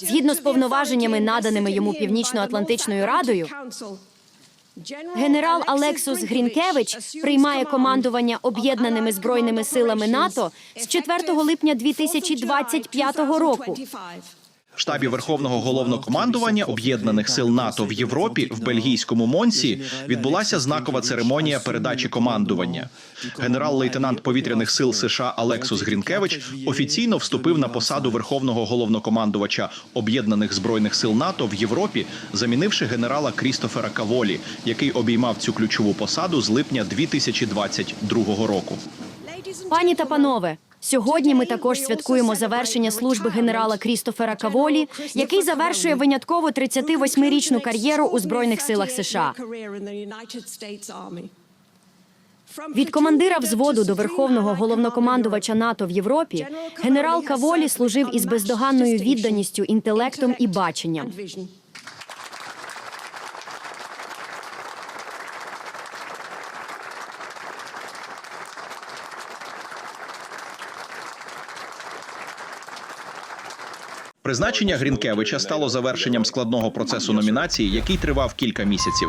Згідно з повноваженнями, наданими йому Північно-Атлантичною радою, генерал Алексус Грінкевич приймає командування об'єднаними збройними силами НАТО з 4 липня 2025 року. Штабі Верховного головнокомандування об'єднаних сил НАТО в Європі в бельгійському Монсі відбулася знакова церемонія передачі командування. Генерал-лейтенант повітряних сил США Алексус Грінкевич офіційно вступив на посаду Верховного головнокомандувача об'єднаних збройних сил НАТО в Європі, замінивши генерала Крістофера Каволі, який обіймав цю ключову посаду з липня 2022 року. Пані та панове, сьогодні ми також святкуємо завершення служби генерала Крістофера Каволі, який завершує винятково 38-річну кар'єру у збройних силах США. Від командира взводу до верховного головнокомандувача НАТО в Європі генерал Каволі служив із бездоганною відданістю, інтелектом і баченням. Призначення Грінкевича стало завершенням складного процесу номінації, який тривав кілька місяців.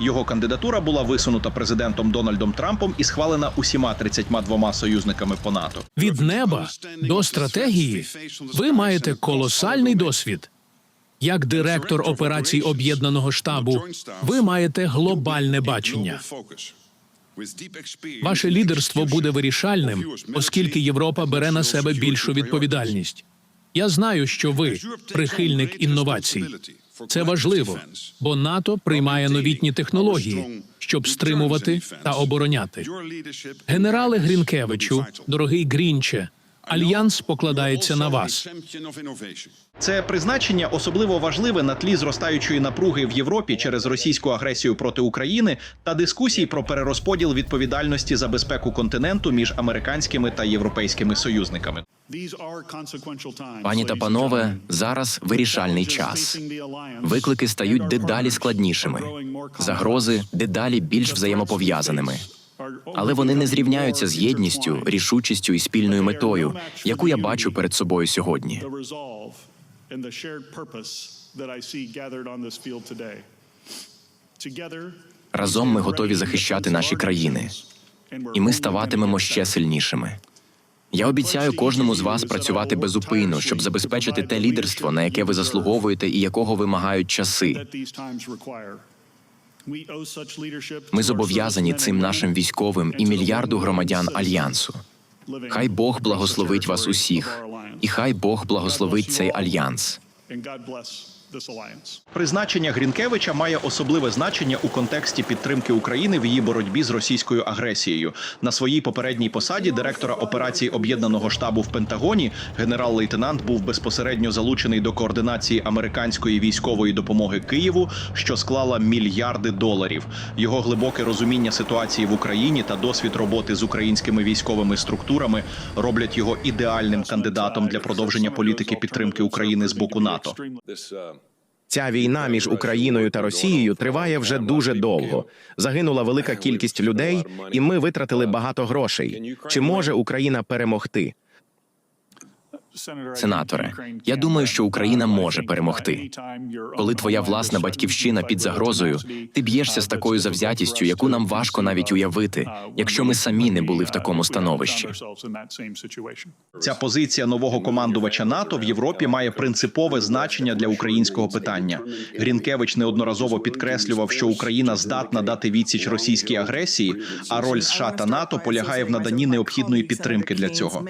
Його кандидатура була висунута президентом Дональдом Трампом і схвалена усіма 32 союзниками по НАТО. Від неба до стратегії ви маєте колосальний досвід. Як директор операцій об'єднаного штабу, ви маєте глобальне бачення. Ваше лідерство буде вирішальним, оскільки Європа бере на себе більшу відповідальність. Я знаю, що ви прихильник інновацій. Це важливо, бо НАТО приймає новітні технології, щоб стримувати та обороняти. Генерале Грінкевичу, дорогий Грінче, альянс покладається на вас. Це призначення особливо важливе на тлі зростаючої напруги в Європі через російську агресію проти України та дискусій про перерозподіл відповідальності за безпеку континенту між американськими та європейськими союзниками. Пані та панове, зараз вирішальний час. Виклики стають дедалі складнішими, загрози дедалі більш взаємопов'язаними. Але вони не зрівняються з єдністю, рішучістю і спільною метою, яку я бачу перед собою сьогодні. Разом ми готові захищати наші країни, і ми ставатимемо ще сильнішими. Я обіцяю кожному з вас працювати безупинно, щоб забезпечити те лідерство, на яке ви заслуговуєте і якого вимагають часи. Ми зобов'язані цим нашим військовим і мільярду громадян альянсу. Хай Бог благословить вас усіх, і хай Бог благословить цей альянс. Призначення Грінкевича має особливе значення у контексті підтримки України в її боротьбі з російською агресією. На своїй попередній посаді директора операцій об'єднаного штабу в Пентагоні генерал-лейтенант був безпосередньо залучений до координації американської військової допомоги Києву, що склала мільярди доларів. Його глибоке розуміння ситуації в Україні та досвід роботи з українськими військовими структурами роблять його ідеальним кандидатом для продовження політики підтримки України з боку НАТО. Ця війна між Україною та Росією триває вже дуже довго. Загинула велика кількість людей, і ми витратили багато грошей. Чи може Україна перемогти? Сенаторе, я думаю, що Україна може перемогти. Коли твоя власна батьківщина під загрозою, ти б'єшся з такою завзятістю, яку нам важко навіть уявити, якщо ми самі не були в такому становищі. Ця позиція нового командувача НАТО в Європі має принципове значення для українського питання. Грінкевич неодноразово підкреслював, що Україна здатна дати відсіч російській агресії, а роль США та НАТО полягає в наданні необхідної підтримки для цього.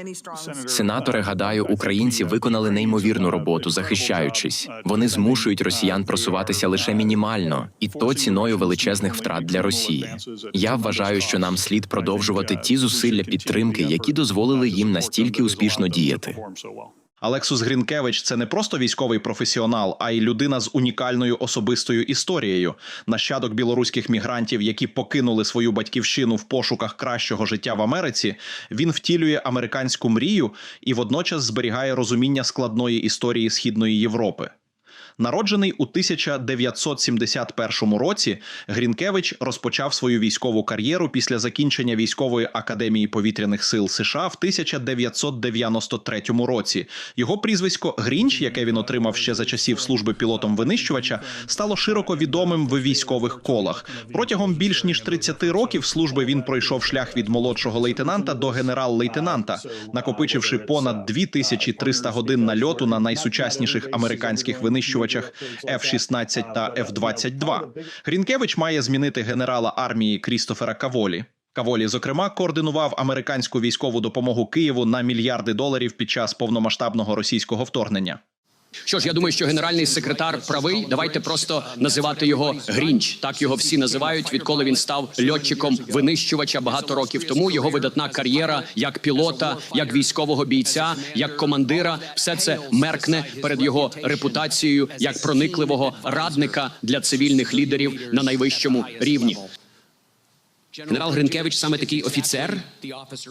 Сенаторе, гадаю, українці виконали неймовірну роботу, захищаючись. Вони змушують росіян просуватися лише мінімально, і то ціною величезних втрат для Росії. Я вважаю, що нам слід продовжувати ті зусилля підтримки, які дозволили їм настільки успішно діяти. Алексус Грінкевич це не просто військовий професіонал, а й людина з унікальною особистою історією, нащадок білоруських мігрантів, які покинули свою батьківщину в пошуках кращого життя в Америці. Він втілює американську мрію і водночас зберігає розуміння складної історії східної Європи. Народжений у 1971 році, Грінкевич розпочав свою військову кар'єру після закінчення військової академії повітряних сил США в 1993 році. Його прізвисько Грінч, яке він отримав ще за часів служби пілотом винищувача, стало широко відомим в військових колах. Протягом більш ніж 30 років служби він пройшов шлях від молодшого лейтенанта до генерал-лейтенанта, накопичивши понад 2300 годин нальоту на найсучасніших американських винищувачах F-16 та F-22. Грінкевич має змінити генерала армії Крістофера Каволі. Каволі, зокрема, координував американську військову допомогу Києву на мільярди доларів під час повномасштабного російського вторгнення. Що ж, я думаю, що генеральний секретар правий. Давайте просто називати його Грінч. Так його всі називають, відколи він став льотчиком винищувача багато років тому. Його видатна кар'єра як пілота, як військового бійця, як командира. Все це меркне перед його репутацією як проникливого радника для цивільних лідерів на найвищому рівні. Генерал Гринкевич саме такий офіцер,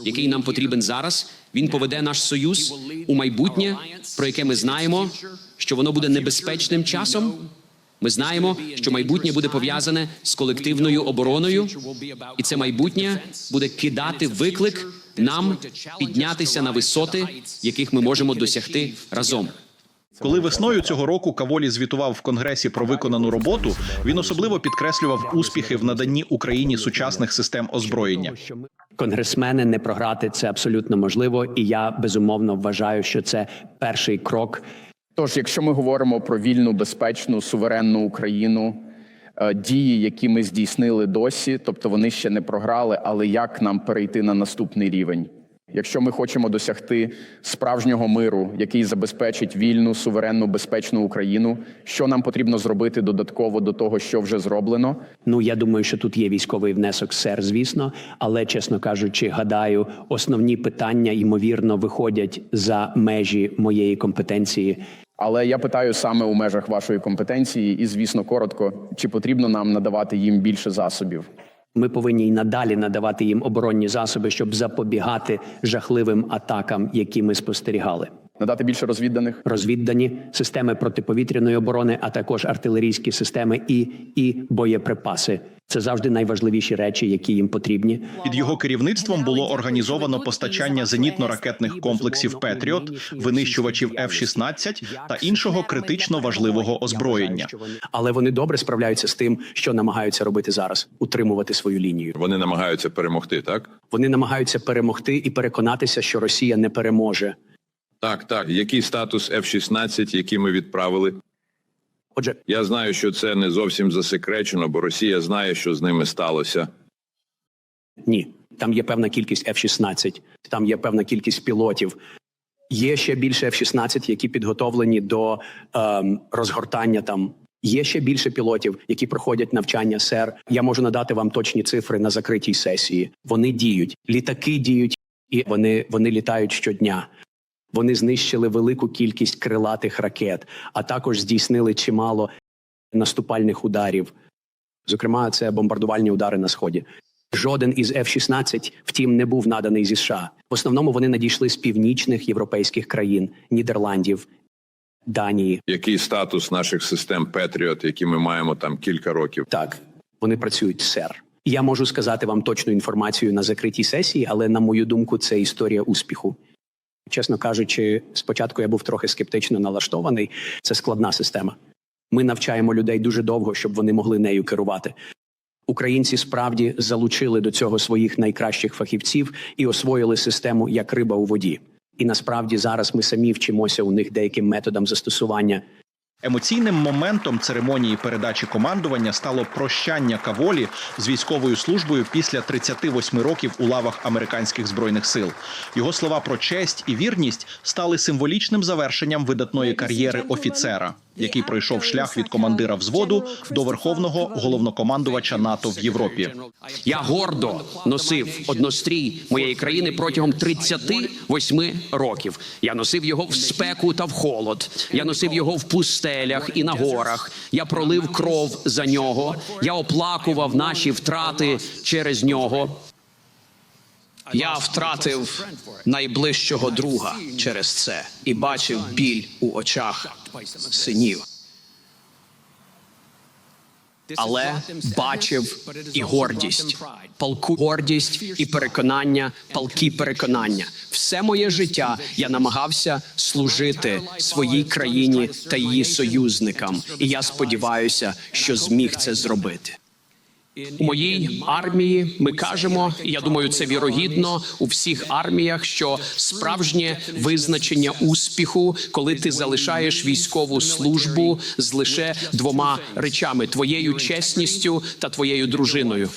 який нам потрібен зараз. Він поведе наш союз у майбутнє, про яке ми знаємо, що воно буде небезпечним часом. Ми знаємо, що майбутнє буде пов'язане з колективною обороною, і це майбутнє буде кидати виклик нам піднятися на висоти, яких ми можемо досягти разом. Коли весною цього року Каволі звітував в Конгресі про виконану роботу, він особливо підкреслював успіхи в наданні Україні сучасних систем озброєння. Конгресмени не програти це абсолютно можливо, і я безумовно вважаю, що це перший крок Тож, якщо ми говоримо про вільну, безпечну, суверенну Україну, е, дії, які ми здійснили досі, тобто вони ще не програли, але як нам перейти на наступний рівень? Якщо ми хочемо досягти справжнього миру, який забезпечить вільну, суверенну, безпечну Україну, що нам потрібно зробити додатково до того, що вже зроблено? Ну я думаю, що тут є військовий внесок сер, звісно, але чесно кажучи, гадаю, основні питання ймовірно виходять за межі моєї компетенції. Але я питаю саме у межах вашої компетенції, і звісно, коротко, чи потрібно нам надавати їм більше засобів? Ми повинні й надалі надавати їм оборонні засоби, щоб запобігати жахливим атакам, які ми спостерігали. Надати більше розвідданих? Розвіддані системи протиповітряної оборони, а також артилерійські системи і, і боєприпаси. Це завжди найважливіші речі, які їм потрібні. Під його керівництвом було організовано постачання зенітно-ракетних комплексів Петріот, винищувачів F-16 та іншого критично важливого озброєння. Але вони добре справляються з тим, що намагаються робити зараз утримувати свою лінію. Вони намагаються перемогти, так? Вони намагаються перемогти і переконатися, що Росія не переможе. Так, так. Який статус F-16, який ми відправили? Отже, Я знаю, що це не зовсім засекречено, бо Росія знає, що з ними сталося. ні, там є певна кількість F-16, там є певна кількість пілотів. Є ще більше F-16, які підготовлені до ем, розгортання там. Є ще більше пілотів, які проходять навчання СЕР. Я можу надати вам точні цифри на закритій сесії. Вони діють, літаки діють, і вони, вони літають щодня. Вони знищили велику кількість крилатих ракет, а також здійснили чимало наступальних ударів. Зокрема, це бомбардувальні удари на сході. Жоден із F-16, втім, не був наданий зі США. В основному вони надійшли з північних європейських країн Нідерландів, Данії. Який статус наших систем Петріот, які ми маємо там кілька років? Так, вони працюють сер. Я можу сказати вам точну інформацію на закритій сесії, але на мою думку, це історія успіху. Чесно кажучи, спочатку я був трохи скептично налаштований. Це складна система. Ми навчаємо людей дуже довго, щоб вони могли нею керувати. Українці справді залучили до цього своїх найкращих фахівців і освоїли систему як риба у воді. І насправді зараз ми самі вчимося у них деяким методам застосування Емоційним моментом церемонії передачі командування стало прощання Каволі з військовою службою після 38 років у лавах американських збройних сил. Його слова про честь і вірність стали символічним завершенням видатної кар'єри офіцера, який пройшов шлях від командира взводу до верховного головнокомандувача НАТО в Європі. Я гордо носив однострій моєї країни протягом 38 років. Я носив його в спеку та в холод. Я носив його в пустелях і на горах. Я пролив кров за нього. Я оплакував наші втрати через нього. Я втратив найближчого друга через це і бачив біль у очах синів. але бачив і гордість. Палку гордість і переконання, палки переконання. Все моє життя я намагався служити своїй країні та її союзникам, і я сподіваюся, що зміг це зробити. У моїй армії ми кажемо, і я думаю, це вірогідно у всіх арміях, що справжнє визначення успіху, коли ти залишаєш військову службу з лише двома речами: твоєю чесністю та твоєю дружиною.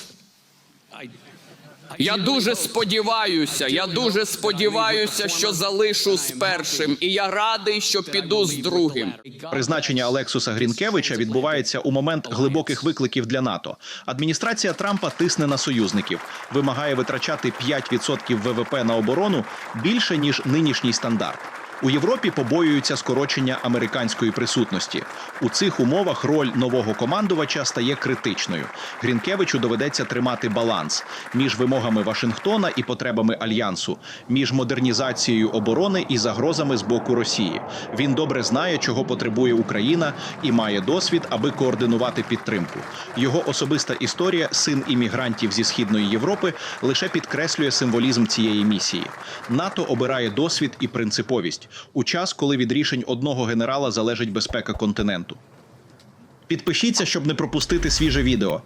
Я дуже сподіваюся, я дуже сподіваюся, що залишу з першим, і я радий, що піду з другим. Призначення Алексуса Грінкевича відбувається у момент глибоких викликів для НАТО. Адміністрація Трампа тисне на союзників, вимагає витрачати 5% ВВП на оборону більше ніж нинішній стандарт. У Європі побоюються скорочення американської присутності. У цих умовах роль нового командувача стає критичною. Грінкевичу доведеться тримати баланс між вимогами Вашингтона і потребами альянсу, між модернізацією оборони і загрозами з боку Росії. Він добре знає, чого потребує Україна, і має досвід, аби координувати підтримку. Його особиста історія, син іммігрантів зі східної Європи, лише підкреслює символізм цієї місії. НАТО обирає досвід і принциповість у час, коли від рішень одного генерала залежить безпека континенту. Підпишіться, щоб не пропустити свіже відео.